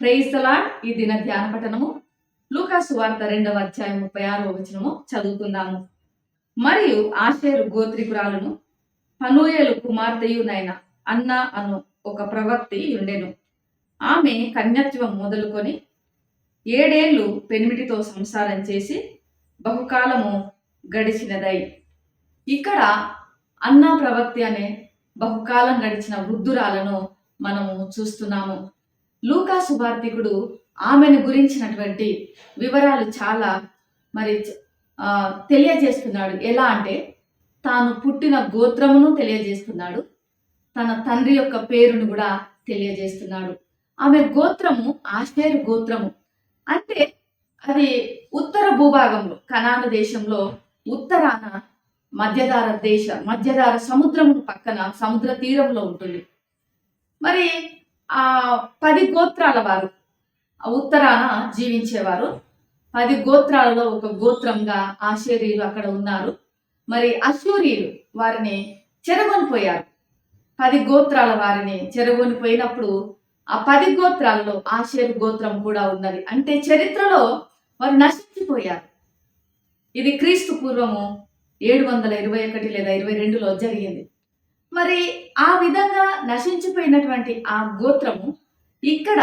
ప్రేయిస్తలా ఈ దిన ధ్యాన పఠనము. లూకాసు వార్త రెండవ అధ్యాయం ముప్పై ఆరవ వచనము చదువుకుందాము. మరియు ఆషేరు గోత్రికురాలను పనూయలు కుమార్తెయునైన అన్న అను ఒక ప్రవక్తి ఉండెను. ఆమె కన్యత్వం మొదలుకొని ఏడేళ్ళు పెనిమిటితో సంసారం చేసి బహుకాలము గడిచినదై. ఇక్కడ అన్న ప్రవక్తి అనే బహుకాలం గడిచిన వృద్ధురాలను మనము చూస్తున్నాము. లూకా సువార్తికుడు ఆమెను గురించినటువంటి వివరాలు చాలా మరి తెలియజేస్తున్నాడు. ఎలా అంటే తాను పుట్టిన గోత్రమును తెలియజేస్తున్నాడు. తన తండ్రి యొక్క పేరును కూడా తెలియజేస్తున్నాడు. ఆమె గోత్రము ఆశ్చేరు గోత్రము. అంటే అది ఉత్తర భూభాగంలో కనాన దేశంలో ఉత్తరాన మధ్యధార దేశ మధ్యధార సముద్రము పక్కన సముద్ర తీరంలో ఉంటుంది. మరి ఆ పది గోత్రాల వారు. ఉత్తరాన జీవించేవారు. పది గోత్రాలలో ఒక గోత్రంగా ఆశేరీలు అక్కడ ఉన్నారు. మరి అశూరీలు వారిని చెరగొనిపోయారు. పది గోత్రాల వారిని చెరగొనిపోయినప్పుడు ఆ పది గోత్రాలలో ఆశేరు గోత్రం కూడా ఉన్నది. అంటే చరిత్రలో వారు నశించిపోయారు. ఇది క్రీస్తు పూర్వము ఏడు వందల ఇరవై ఒకటి లేదా ఇరవై రెండులో జరిగింది. మరి ఆ విధంగా నశించిపోయినటువంటి ఆ గోత్రము ఇక్కడ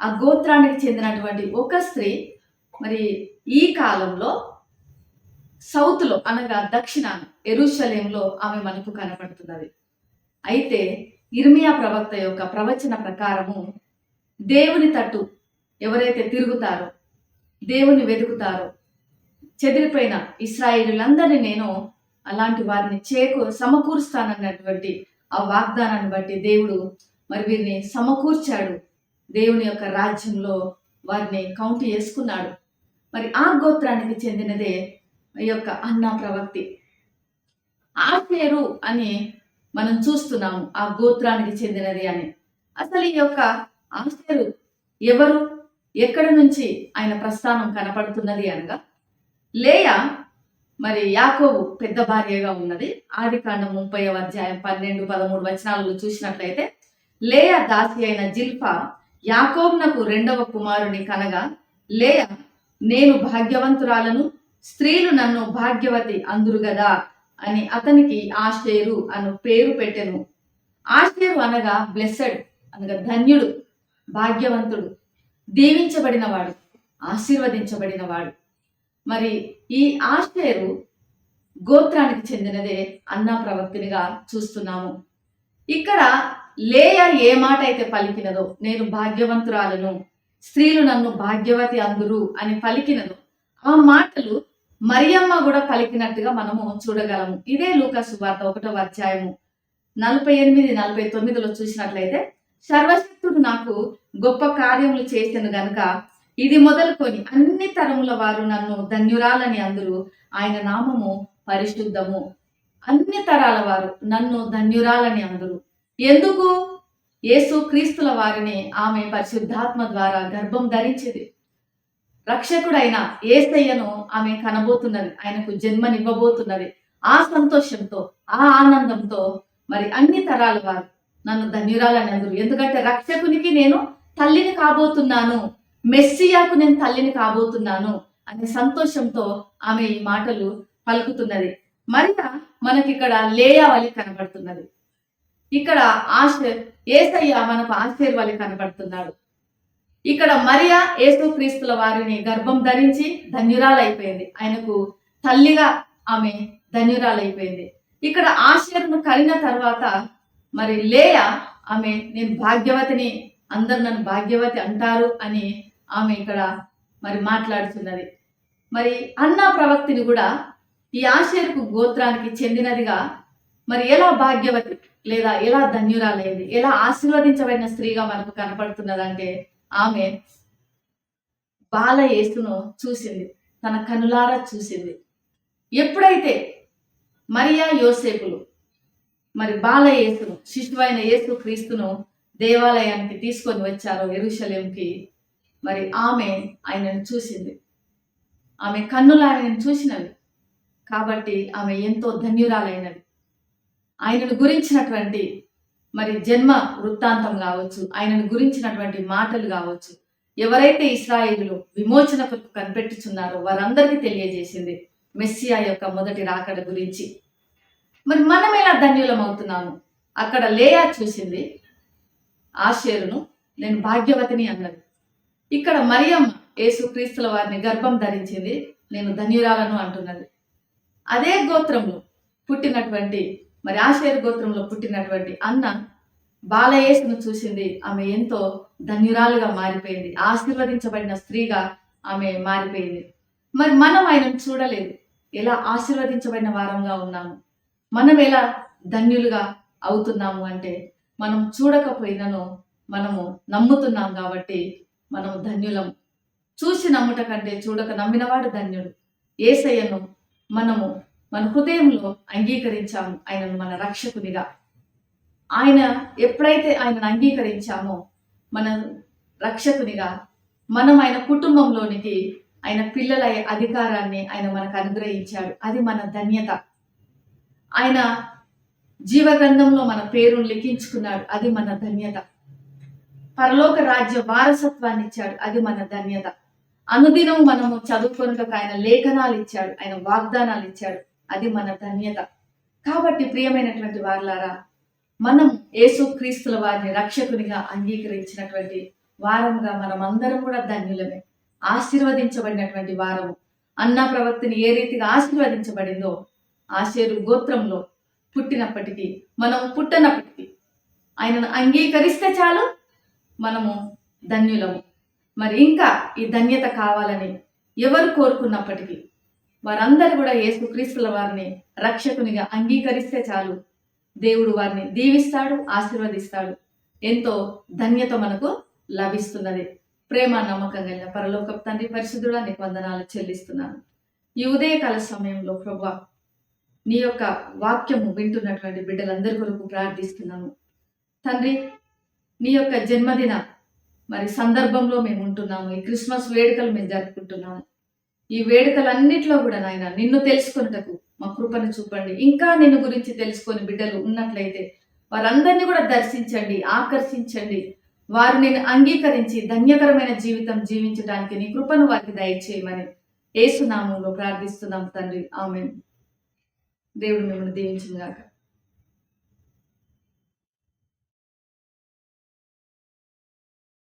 ఆ గోత్రానికి చెందినటువంటి ఒక స్త్రీ మరి ఈ కాలంలో సౌత్లో అనగా దక్షిణాన ఎరుషలేంలో ఆమె మనకు కనపడుతున్నది. అయితే ఇర్మియా ప్రవక్త యొక్క ప్రవచన ప్రకారము దేవుని తట్టు ఎవరైతే తిరుగుతారో దేవుని వెతుకుతారో చెదిరిపోయిన ఇస్రాయిలందరినీ నేను అలాంటి వారిని చేకూ సమకూరుస్తానన్నటువంటి ఆ వాగ్దానాన్ని బట్టి దేవుడు మరి వీరిని సమకూర్చాడు. దేవుని యొక్క రాజ్యంలో వారిని కౌంట్ చేసుకున్నాడు. మరి ఆ గోత్రానికి చెందినదే ఈ యొక్క అన్నా ప్రవక్తి. ఆ పేరు అని మనం చూస్తున్నాము ఆ గోత్రానికి చెందినది అని. అసలు ఈ యొక్క ఆశ్చర్య ఎవరు? ఎక్కడి నుంచి ఆయన ప్రస్థానం కనపడుతున్నది అనగా లేయా మరి యాకోబు పెద్ద భార్యగా ఉన్నది. ఆది కాండ ముప్పై అధ్యాయం పన్నెండు పదమూడు వచనాలలో చూసినట్లయితే లేయ దాసి అయిన జిల్ఫా యాకోబ్నకు రెండవ కుమారుని కనగా లేయ నేను భాగ్యవంతురాలను స్త్రీలు నన్ను భాగ్యవతి అందురు గదా అని అతనికి ఆశేరు అను పేరు పెట్టెను. ఆశేరు అనగా బ్లెస్సడ్ అనగా ధన్యుడు భాగ్యవంతుడు దీవించబడినవాడు ఆశీర్వదించబడినవాడు. మరి ఈ ఆశేరు గోత్రానికి చెందినదే అన్నా ప్రవక్తినిగా చూస్తున్నాము. ఇక్కడ లేయ ఏ మాట అయితే పలికినదో నేను భాగ్యవంతురాలను స్త్రీలు నన్ను భాగ్యవతి అందురు అని పలికినదో ఆ మాటలు మరియమ్మ కూడా పలికినట్టుగా మనము చూడగలము. ఇదే లూకాసు వార్త ఒకటో అధ్యాయము నలభై ఎనిమిది నలభై తొమ్మిదిలో చూసినట్లయితే సర్వశక్తుడు నాకు గొప్ప కార్యములు చేసాను గనుక ఇది మొదలుకొని అన్ని తరముల వారు నన్ను ధన్యురాలని అందరూ. ఆయన నామము పరిశుద్ధము. అన్ని తరాల వారు నన్ను ధన్యురాలని అందరూ. ఎందుకు? యేసు క్రీస్తుల వారిని ఆమె పరిశుద్ధాత్మ ద్వారా గర్భం ధరించింది. రక్షకుడైన ఏసయ్యను ఆమె కనబోతున్నది. ఆయనకు జన్మనివ్వబోతున్నది. ఆ సంతోషంతో ఆ ఆనందంతో మరి అన్ని తరాల వారు నన్ను ధన్యురాలని అందరూ. ఎందుకంటే రక్షకునికి నేను తల్లిని కాబోతున్నాను. మెస్సియాకు నేను తల్లిని కాబోతున్నాను అనే సంతోషంతో ఆమె ఈ మాటలు పలుకుతున్నది. మరియా మనకిక్కడ ఇక్కడ కనబడుతున్నది. ఇక్కడ ఆశ ఏసయ్య మనకు ఆశ్చర్య కనబడుతున్నాడు. ఇక్కడ మరియా ఏసు క్రీస్తుల వారిని గర్భం ధరించి ధన్యురాలైపోయింది. ఆయనకు తల్లిగా ఆమె ధన్యురాలైపోయింది. ఇక్కడ ఆశ్చర్యను కలిగిన తర్వాత మరి లేయ ఆమె నేను భాగ్యవతిని అందరు నన్ను భాగ్యవతి అంటారు అని ఆమె ఇక్కడ మరి మాట్లాడుతున్నది. మరి అన్నా ప్రవక్తిని కూడా ఈ ఆశయకు గోత్రానికి చెందినదిగా మరి ఎలా భాగ్యవతి లేదా ఎలా ధన్యురాలైంది? ఎలా ఆశీర్వదించబడిన స్త్రీగా మనకు కనపడుతున్నదంటే ఆమె బాల యేసును చూసింది. తన కనులారా చూసింది. ఎప్పుడైతే మరియా యోసేపులు మరి బాల యేసును శిశువైన యేసు క్రీస్తును దేవాలయానికి తీసుకొని వచ్చారో ఎరుషలేంకి మరి ఆమె ఆయనను చూసింది. ఆమె కన్నులు ఆయనను చూసినవి. కాబట్టి ఆమె ఎంతో ధన్యురాలైనది ఆయనను గురించినటువంటి మరి జన్మ వృత్తాంతం కావచ్చు ఆయనను గురించినటువంటి మాటలు కావచ్చు ఎవరైతే ఇస్రాయిలు విమోచన కనిపెట్టుచున్నారో వారందరికీ తెలియజేసింది మెస్సియా యొక్క మొదటి రాకడ గురించి. మరి మనం ఎలా ధన్యులం అవుతున్నాము? అక్కడ లేయా చూసింది ఆశేరును నేను భాగ్యవతిని అన్నది. ఇక్కడ మరియమ్మ యేసుక్రీస్తుల వారిని గర్భం ధరించింది. నేను ధన్యురాలను అంటున్నది. అదే గోత్రంలో పుట్టినటువంటి మరి ఆశేరు గోత్రంలో పుట్టినటువంటి అన్న బాలయేసును చూసింది. ఆమె ఎంతో ధన్యురాలుగా మారిపోయింది. ఆశీర్వదించబడిన స్త్రీగా ఆమె మారిపోయింది. మరి మనం ఆయనను చూడలేదు. ఎలా ఆశీర్వదించబడిన వారంగా ఉన్నాము? మనం ఎలా ధన్యులుగా అవుతున్నాము అంటే మనం చూడకపోయినను మనము నమ్ముతున్నాం కాబట్టి మనం ధన్యులం. చూసి నమ్ముట కంటే చూడక నమ్మినవాడు ధన్యుడు. ఏసయ్యను మనము మన హృదయంలో అంగీకరించాము. ఆయనను మన రక్షకునిగా. ఆయన ఎప్పుడైతే ఆయనను అంగీకరించామో మన రక్షకునిగా మనం ఆయన కుటుంబంలోనికి ఆయన పిల్లల అధికారాన్ని ఆయన మనకు అనుగ్రహించాడు. అది మన ధన్యత. ఆయన జీవగ్రంథంలో మన పేరును లిఖించుకున్నాడు. అది మన ధన్యత. పరలోక రాజ్య వారసత్వాన్ని ఇచ్చాడు. అది మన ధన్యత. అనుదినం మనము చదువుకున్నట్టు ఆయన లేఖనాలు ఇచ్చాడు. ఆయన వాగ్దానాలు ఇచ్చాడు. అది మన ధన్యత. కాబట్టి ప్రియమైనటువంటి వారులారా మనం యేసు క్రీస్తుల వారిని రక్షకునిగా అంగీకరించినటువంటి వారముగా మనం అందరం కూడా ధన్యులమే. ఆశీర్వదించబడినటువంటి వారము. అన్న ప్రవక్తిని ఏ రీతిగా ఆశీర్వదించబడిందో ఆశేరు గోత్రంలో పుట్టినప్పటికీ మనం పుట్టనప్పటికీ ఆయనను అంగీకరిస్తే చాలు మనము ధన్యులము. మరి ఇంకా ఈ ధన్యత కావాలని ఎవరు కోరుకున్నప్పటికీ వారందరూ కూడా యేసుక్రీస్తుల వారిని రక్షకునిగా అంగీకరిస్తే చాలు. దేవుడు వారిని దీవిస్తాడు ఆశీర్వదిస్తాడు. ఎంతో ధన్యత మనకు లభిస్తున్నది. ప్రేమ నమ్మకం కలిగిన పరలోక తండ్రి పరిశుద్ధుడా నీకు వందనాలు చెల్లిస్తున్నాను. ఈ ఉదయకాల సమయంలో ప్రభా నీ యొక్క వాక్యము వింటున్నటువంటి బిడ్డలందరి కొరకు ప్రార్థిస్తున్నాము తండ్రి నీ యొక్క జన్మదిన మరి సందర్భంలో మేము ఉంటున్నాము. ఈ క్రిస్మస్ వేడుకలు మేము జరుపుకుంటున్నాము. ఈ వేడుకలన్నిట్లో కూడా నాయన నిన్ను తెలుసుకున్నటకు మా కృపను చూపండి. ఇంకా నిన్ను గురించి తెలుసుకొని బిడ్డలు ఉన్నట్లయితే వారందరినీ కూడా దర్శించండి ఆకర్షించండి. వారు నేను అంగీకరించి ధన్యకరమైన జీవితం జీవించడానికి నీ కృపను వారికి దయచేయమని ఏసునామంలో ప్రార్థిస్తున్నాం తండ్రి. ఆమె దేవుడు మిమ్మల్ని దీవించుగాక